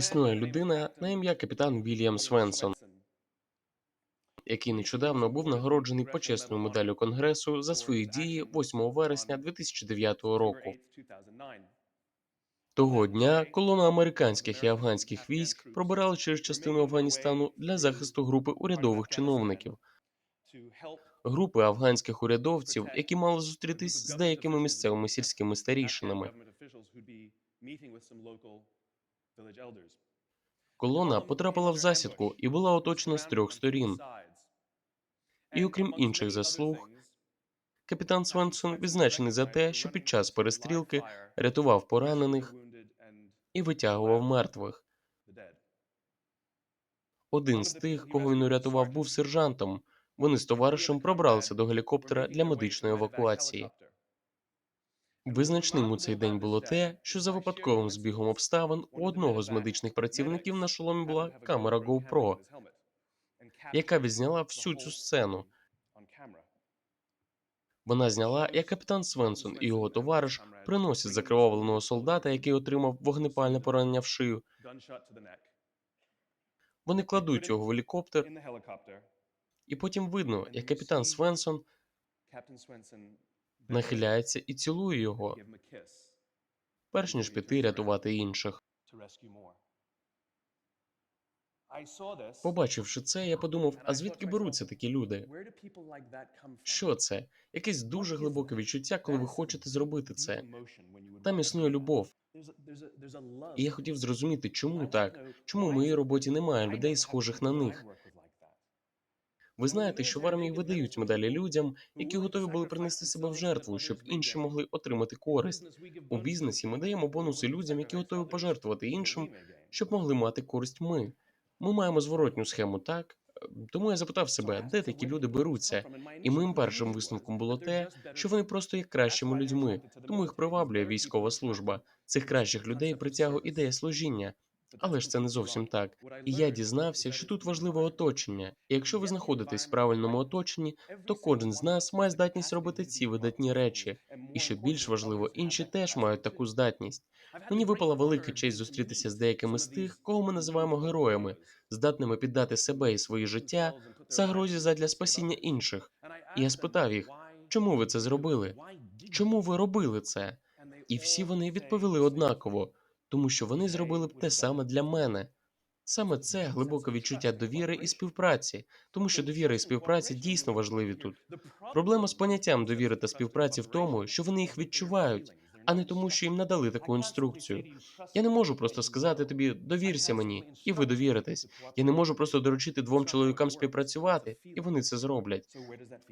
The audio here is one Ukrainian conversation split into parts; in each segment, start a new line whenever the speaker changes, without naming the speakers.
Існує людина на ім'я капітан Вільям Свенсон, який нещодавно був нагороджений почесною медаллю Конгресу за свої дії 8 вересня 2009 року. Того дня колона американських і афганських військ пробирала через частину Афганістану для захисту групи урядових чиновників, групи афганських урядовців, які мали зустрітись з деякими місцевими сільськими старішинами. Колона потрапила в засідку і була оточена з трьох сторін. І окрім інших заслуг, капітан Свенсон відзначений за те, що під час перестрілки рятував поранених і витягував мертвих. Один з тих, кого він урятував, був сержантом. Вони з товаришем пробралися до гелікоптера для медичної евакуації. Визначним у цей день було те, що за випадковим збігом обставин у одного з медичних працівників на шоломі була камера GoPro, яка відзняла всю цю сцену. Вона зняла, як капітан Свенсон і його товариш приносять закривавленого солдата, який отримав вогнепальне поранення в шию. Вони кладуть його в гелікоптер, і потім видно, як капітан Свенсон нахиляється і цілує його, перш ніж піти рятувати інших. Побачивши це, я подумав: а звідки беруться такі люди? Що це? Якесь дуже глибоке відчуття, коли ви хочете зробити це. Там існує любов. І я хотів зрозуміти, чому так, чому в моїй роботі немає людей, схожих на них. Ви знаєте, що в армії видають медалі людям, які готові були принести себе в жертву, щоб інші могли отримати користь. У бізнесі ми даємо бонуси людям, які готові пожертвувати іншим, щоб могли мати користь ми. Ми маємо зворотню схему, так? Тому я запитав себе, де такі люди беруться, і моїм першим висновком було те, що вони просто є кращими людьми, тому їх приваблює військова служба. Цих кращих людей притягує ідея служіння. Але ж це не зовсім так. І я дізнався, що тут важливе оточення. І якщо ви знаходитесь в правильному оточенні, то кожен з нас має здатність робити ці видатні речі. І що більш важливо, інші теж мають таку здатність. Мені випала велика честь зустрітися з деякими з тих, кого ми називаємо героями, здатними піддати себе і своє життя загрозі задля спасіння інших. І я спитав їх, чому ви це зробили? Чому ви робили це? І всі вони відповіли однаково тому що вони зробили б те саме для мене. Саме це глибоке відчуття довіри і співпраці, тому що довіра і співпраця дійсно важливі тут. Проблема з поняттям довіри та співпраці в тому, що вони їх відчувають, а не тому, що їм надали таку інструкцію. Я не можу просто сказати тобі довірся мені, і ви довіритесь. Я не можу просто доручити двом чоловікам співпрацювати, і вони це зроблять.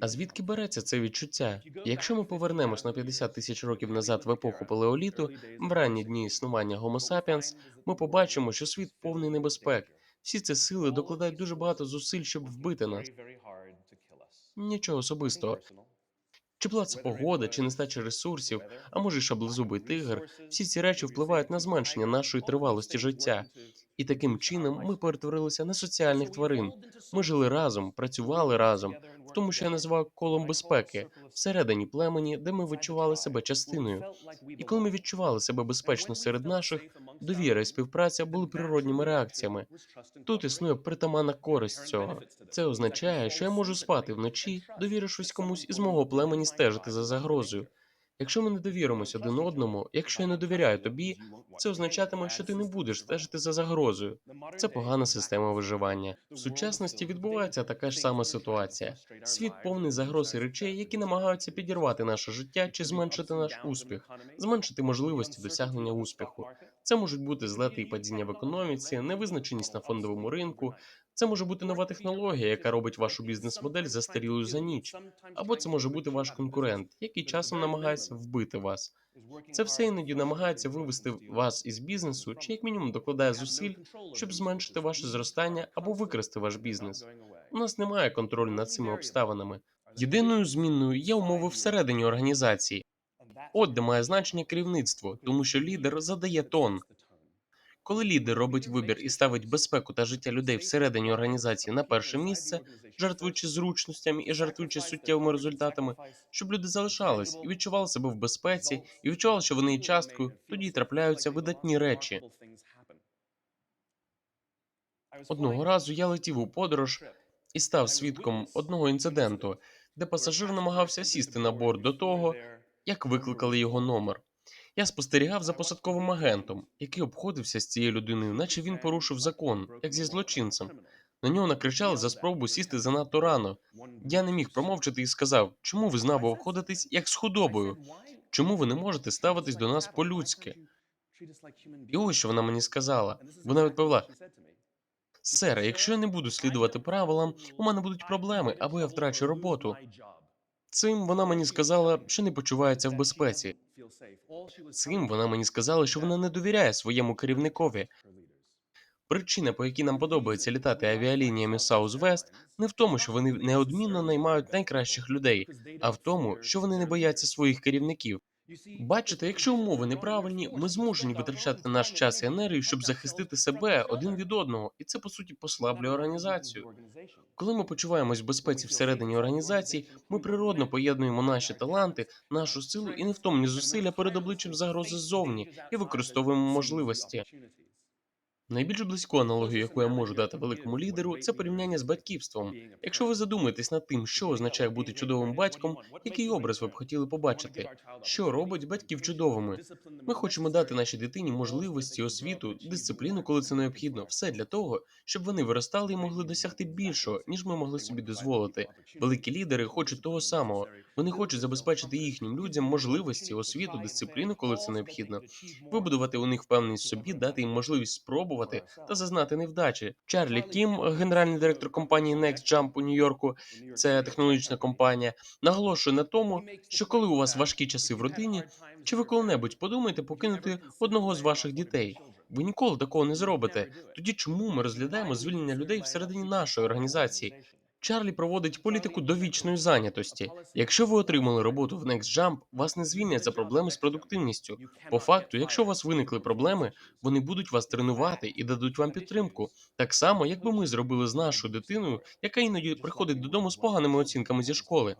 А звідки береться це відчуття? Якщо ми повернемось на 50 тисяч років назад в епоху палеоліту, в ранні дні існування Homo sapiens, ми побачимо, що світ повний небезпек. Всі ці сили докладають дуже багато зусиль, щоб вбити нас. Нічого особистого. Чи була це погода, чи нестача ресурсів, а може й шаблезубий тигр, всі ці речі впливають на зменшення нашої тривалості життя. І таким чином ми перетворилися на соціальних тварин. Ми жили разом, працювали разом, тому, що я називав колом безпеки, всередині племені, де ми відчували себе частиною. І коли ми відчували себе безпечно серед наших, довіра і співпраця були природніми реакціями. Тут існує притаманна користь цього. Це означає, що я можу спати вночі, довірившись комусь із мого племені стежити за загрозою. Якщо ми не довіримось один одному, якщо я не довіряю тобі, це означатиме, що ти не будеш стежити за загрозою. Це погана система виживання. В сучасності відбувається така ж сама ситуація. Світ повний загроз і речей, які намагаються підірвати наше життя чи зменшити наш успіх, зменшити можливості досягнення успіху. Це можуть бути злети і падіння в економіці, невизначеність на фондовому ринку. Це може бути нова технологія, яка робить вашу бізнес-модель застарілою за ніч, або це може бути ваш конкурент, який часом намагається вбити вас. Це все іноді намагається вивести вас із бізнесу, чи як мінімум докладає зусиль, щоб зменшити ваше зростання або викрасти ваш бізнес. У нас немає контролю над цими обставинами. Єдиною змінною є умови всередині організації. От де має значення керівництво, тому що лідер задає тон. Коли лідер робить вибір і ставить безпеку та життя людей всередині організації на перше місце, жертвуючи зручностями і жертвуючи суттєвими результатами, щоб люди залишались і відчували себе в безпеці, і відчували, що вони є часткою, тоді трапляються видатні речі. Одного разу я летів у подорож і став свідком одного інциденту, де пасажир намагався сісти на борт до того, як викликали його номер. Я спостерігав за посадковим агентом, який обходився з цією людиною, наче він порушив закон, як зі злочинцем. На нього накричали за спробу сісти занадто рано. Я не міг промовчати і сказав, чому ви з нами обходитесь як з худобою? Чому ви не можете ставитись до нас по-людськи? І ось що вона мені сказала. Вона відповіла: Сер, якщо я не буду слідувати правилам, у мене будуть проблеми, або я втрачу роботу. Цим вона мені сказала, що не почувається в безпеці. Цим вона мені сказала, що вона не довіряє своєму керівникові. Причина, по якій нам подобається літати авіалініями Southwest, не в тому, що вони неодмінно наймають найкращих людей, а в тому, що вони не бояться своїх керівників. Бачите, якщо умови неправильні, ми змушені витрачати наш час і енергію, щоб захистити себе один від одного, і це по суті послаблює організацію. Коли ми почуваємось в безпеці всередині організації, ми природно поєднуємо наші таланти, нашу силу і невтомні зусилля перед обличчям загрози ззовні і використовуємо можливості. Найбільш близьку аналогію, яку я можу дати великому лідеру, це порівняння з батьківством. Якщо ви задумаєтесь над тим, що означає бути чудовим батьком, який образ ви б хотіли побачити, що робить батьків чудовими? Ми хочемо дати нашій дитині можливості, освіту, дисципліну, коли це необхідно, все для того, щоб вони виростали і могли досягти більшого, ніж ми могли собі дозволити. Великі лідери хочуть того самого. Вони хочуть забезпечити їхнім людям можливості, освіту, дисципліну, коли це необхідно, вибудувати у них впевненість собі, дати їм можливість спробувати та зазнати невдачі. Чарлі Кім, генеральний директор компанії Next Jump у Нью-Йорку, це технологічна компанія, наголошує на тому, що коли у вас важкі часи в родині, чи ви коли-небудь подумаєте покинути одного з ваших дітей? Ви ніколи такого не зробите. Тоді чому ми розглядаємо звільнення людей всередині нашої організації? Чарлі проводить політику довічної зайнятості. Якщо ви отримали роботу в NextJump, вас не звільнять за проблеми з продуктивністю. По факту, якщо у вас виникли проблеми, вони будуть вас тренувати і дадуть вам підтримку. Так само, як би ми зробили з нашою дитиною, яка іноді приходить додому з поганими оцінками зі школи.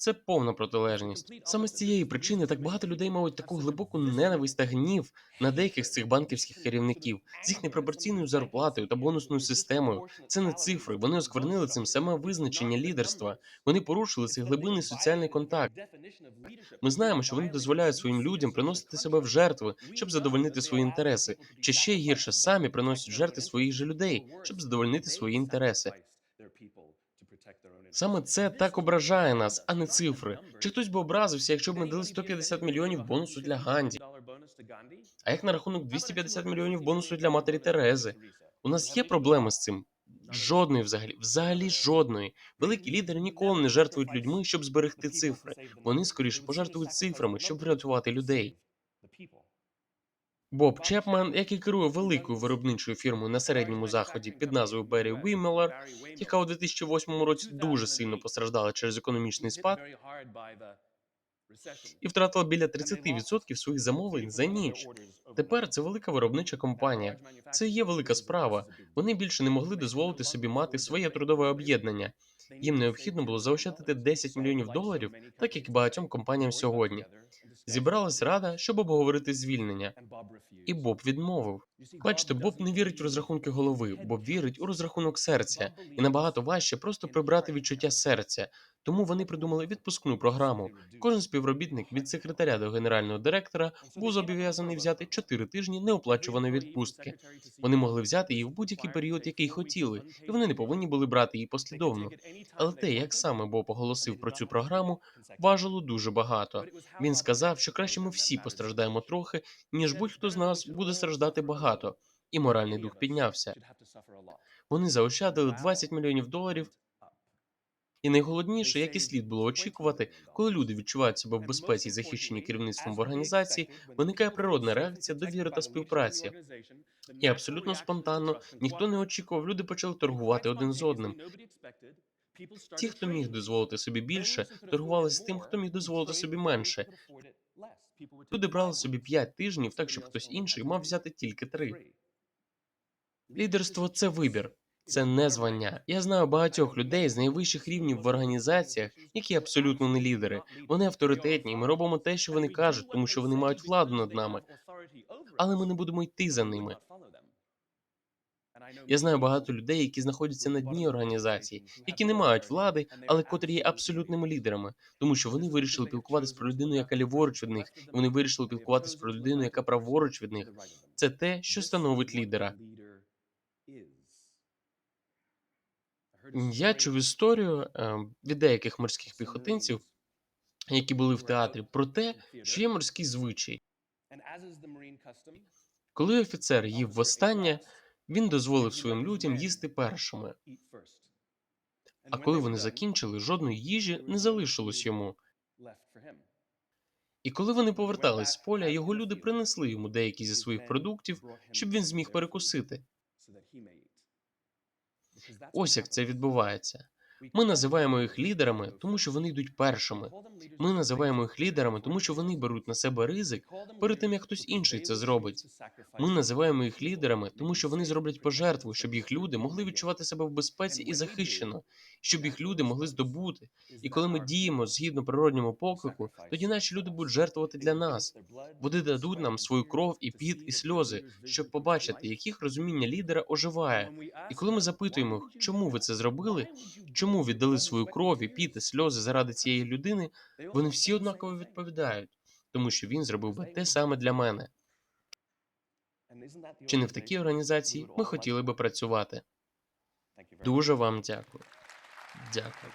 Це повна протилежність. Саме з цієї причини так багато людей мають таку глибоку ненависть та гнів на деяких з цих банківських керівників з їх непропорційною зарплатою та бонусною системою. Це не цифри. Вони осквернили цим саме визначення лідерства. Вони порушили цей глибинний соціальний контакт. Ми знаємо, що вони дозволяють своїм людям приносити себе в жертви, щоб задовольнити свої інтереси. Чи ще гірше самі приносять жертви своїх же людей, щоб задовольнити свої інтереси. Саме це так ображає нас, а не цифри. Чи хтось би образився, якщо б ми дали 150 мільйонів бонусу для Ганді? А як на рахунок 250 мільйонів бонусу для матері Терези? У нас є проблеми з цим? Жодної взагалі, взагалі жодної. Великі лідери ніколи не жертвують людьми, щоб зберегти цифри. Вони скоріше пожертвують цифрами, щоб врятувати людей. Боб Чепмен, який керує великою виробничою фірмою на середньому заході під назвою Беррі Вімелер, яка у 2008 році дуже сильно постраждала через економічний спад і втратила біля 30% своїх замовлень за ніч. Тепер це велика виробнича компанія. Це є велика справа. Вони більше не могли дозволити собі мати своє трудове об'єднання. Їм необхідно було заощадити 10 мільйонів доларів, так як багатьом компаніям сьогодні. Зібралась рада, щоб обговорити звільнення, і Боб відмовив. Бачите, Боб не вірить в розрахунки голови, Боб вірить у розрахунок серця, і набагато важче просто прибрати відчуття серця. Тому вони придумали відпускну програму. Кожен співробітник від секретаря до генерального директора був зобов'язаний взяти 4 тижні неоплачуваної відпустки. Вони могли взяти її в будь-який період, який хотіли, і вони не повинні були брати її послідовно. Але те, як саме Боб оголосив про цю програму, важило дуже багато. Він сказав, що краще ми всі постраждаємо трохи, ніж будь-хто з нас буде страждати багато. І моральний дух піднявся. Вони заощадили 20 мільйонів доларів. І найголовніше, як і слід було очікувати, коли люди відчувають себе в безпеці і захищені керівництвом в організації, виникає природна реакція довіри та співпраці. І абсолютно спонтанно ніхто не очікував, люди почали торгувати один з одним. Ті, хто міг дозволити собі більше, торгували з тим, хто міг дозволити собі менше. Люди брали собі 5 тижнів, так щоб хтось інший мав взяти тільки 3. Лідерство це вибір, це не звання. Я знаю багатьох людей з найвищих рівнів в організаціях, які абсолютно не лідери. Вони авторитетні, ми робимо те, що вони кажуть, тому що вони мають владу над нами. Але ми не будемо йти за ними. Я знаю багато людей, які знаходяться на дні організації, які не мають влади, але котрі є абсолютними лідерами, тому що вони вирішили пілкуватись про людину, яка ліворуч від них, і вони вирішили пілкуватись про людину, яка праворуч від них. Це те, що становить лідера. Я чув історію е, від деяких морських піхотинців, які були в театрі, про те, що є морський звичай. Коли офіцер їв востаннє, він дозволив своїм людям їсти першими. А коли вони закінчили, жодної їжі не залишилось йому. І коли вони повертались з поля, його люди принесли йому деякі зі своїх продуктів, щоб він зміг перекусити. Ось як це відбувається. Ми називаємо їх лідерами, тому що вони йдуть першими. Ми називаємо їх лідерами, тому що вони беруть на себе ризик перед тим, як хтось інший це зробить. Ми називаємо їх лідерами, тому що вони зроблять пожертву, щоб їх люди могли відчувати себе в безпеці і захищено, щоб їх люди могли здобути. І коли ми діємо згідно природньому поклику, тоді наші люди будуть жертвувати для нас. Вони дадуть нам свою кров і піт і сльози, щоб побачити, яких розуміння лідера оживає. І коли ми запитуємо, чому ви це зробили, чому віддали свою кров і піт сльози заради цієї людини, вони всі однаково відповідають, тому що він зробив би те саме для мене. Чи не в такій організації ми хотіли би працювати? Дуже вам дякую. Дякую.